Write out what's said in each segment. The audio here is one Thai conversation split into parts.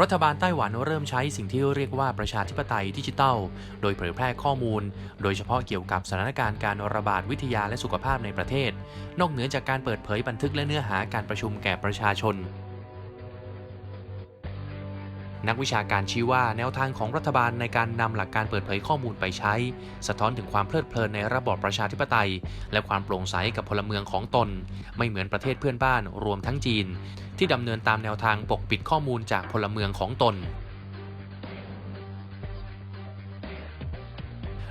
รัฐบาลไต้หวันเริ่มใช้สิ่งที่เรียกว่าประชาธิปไตยดิจิทัล โดยเผยแพร่ข้อมูล โดยเฉพาะเกี่ยวกับสถานการณ์การระบาดวิทยาและสุขภาพในประเทศ นอกเหนือจากการเปิดเผยบันทึกและเนื้อหาการประชุมแก่ประชาชน นักวิชาการชี้ว่าแนวทางของรัฐบาลในการนำหลักการเปิดเผยข้อมูลไปใช้ สะท้อนถึงความเพลิดเพลินในระบอบประชาธิปไตย และความโปร่งใสกับพลเมืองของตน ไม่เหมือนประเทศเพื่อนบ้านรวมทั้งจีน ที่ดำเนินตามแนวทางปกปิดข้อมูลจากพลเมืองของตน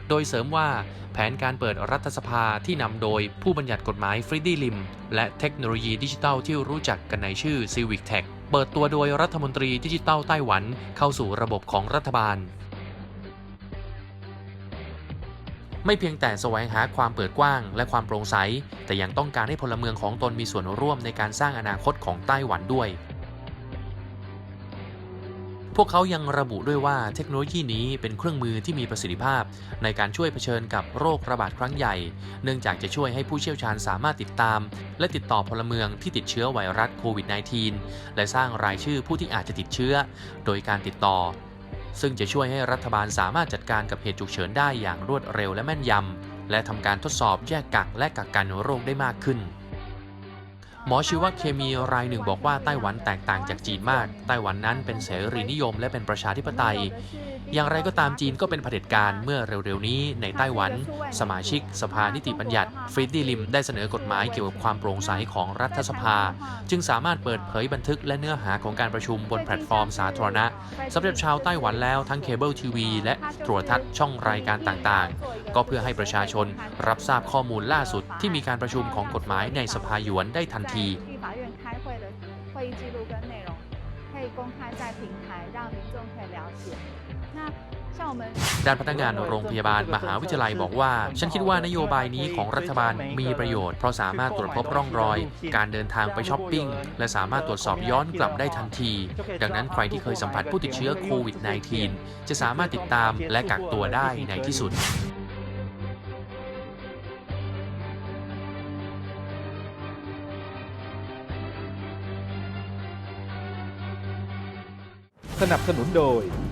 โดยเสริมว่าแผนการเปิดรัฐสภาที่นำโดยผู้บัญญัติกฎหมายฟริดดี้ลิม และเทคโนโลยีดิจิทัลที่รู้จักกันในชื่อ Civic Tech เปิดตัวโดยรัฐมนตรีดิจิทัลไต้หวันเข้าสู่ระบบของรัฐบาล ไม่เพียงแต่แสวงหาความเปิดกว้างและความโปร่งใส แต่ยังต้องการให้พลเมืองของตนมีส่วนร่วมในการสร้างอนาคตของไต้หวันด้วย พวกเขายังระบุด้วยว่าเทคโนโลยีนี้เป็นเครื่องมือที่มีประสิทธิภาพ ในการช่วยเผชิญกับโรคระบาดครั้งใหญ่ เนื่องจากจะช่วยให้ผู้เชี่ยวชาญสามารถติดตาม และติดต่อพลเมืองที่ติดเชื้อไวรัสโควิด -19 และสร้างรายชื่อผู้ที่อาจจะติดเชื้อ โดยการติดต่อ ซึ่งจะช่วยให้รัฐบาลสามารถจัดการกับเหตุฉุกเฉินได้อย่างรวดเร็วและแม่นยำและทำการทดสอบแยกกักและกักกันโรคได้มากขึ้น หมอชีวเคมีรายหนึ่งบอกว่าไต้หวันแตกต่างจากจีนมาก ไต้หวันนั้นเป็นเสรีนิยมและเป็นประชาธิปไตย อย่างไรก็ตามจีนก็เป็นเผด็จการเมื่อเร็วๆนี้ในไต้หวัน สมาชิก สภานิติบัญญัติฟริดดี้ลิมได้เสนอกฎหมายเกี่ยวกับความโปร่งใสของรัฐสภา จึงสามารถเปิดเผยบันทึกและเนื้อหาของการประชุมบนแพลตฟอร์มสาธารณะ สำหรับชาวไต้หวันแล้วทั้งเคเบิลทีวีและโทรทัศน์ช่องรายการต่างๆ ก็เพื่อให้ประชาชนรับทราบข้อมูลล่าสุดที่มีการประชุมของกฎหมายในสภาหยวนได้ทันที 立法院开会的会议记录跟内容，可以公开在平台，让民众可以了解。那像我们 ด้านพนักงานโรงพยาบาลมหาวิทยาลัยบอกว่า ฉันคิดว่านโยบายนี้ของรัฐบาลมีประโยชน์ เพราะสามารถตรวจพบร่องรอย การเดินทางไปช้อปปิ้ง และสามารถตรวจสอบย้อนกลับได้ทันที ดังนั้นใครที่เคยสัมผัสผู้ติดเชื้อโควิด -19 จะสามารถติดตามและกักตัวได้ในที่สุดสนับสนุนโดย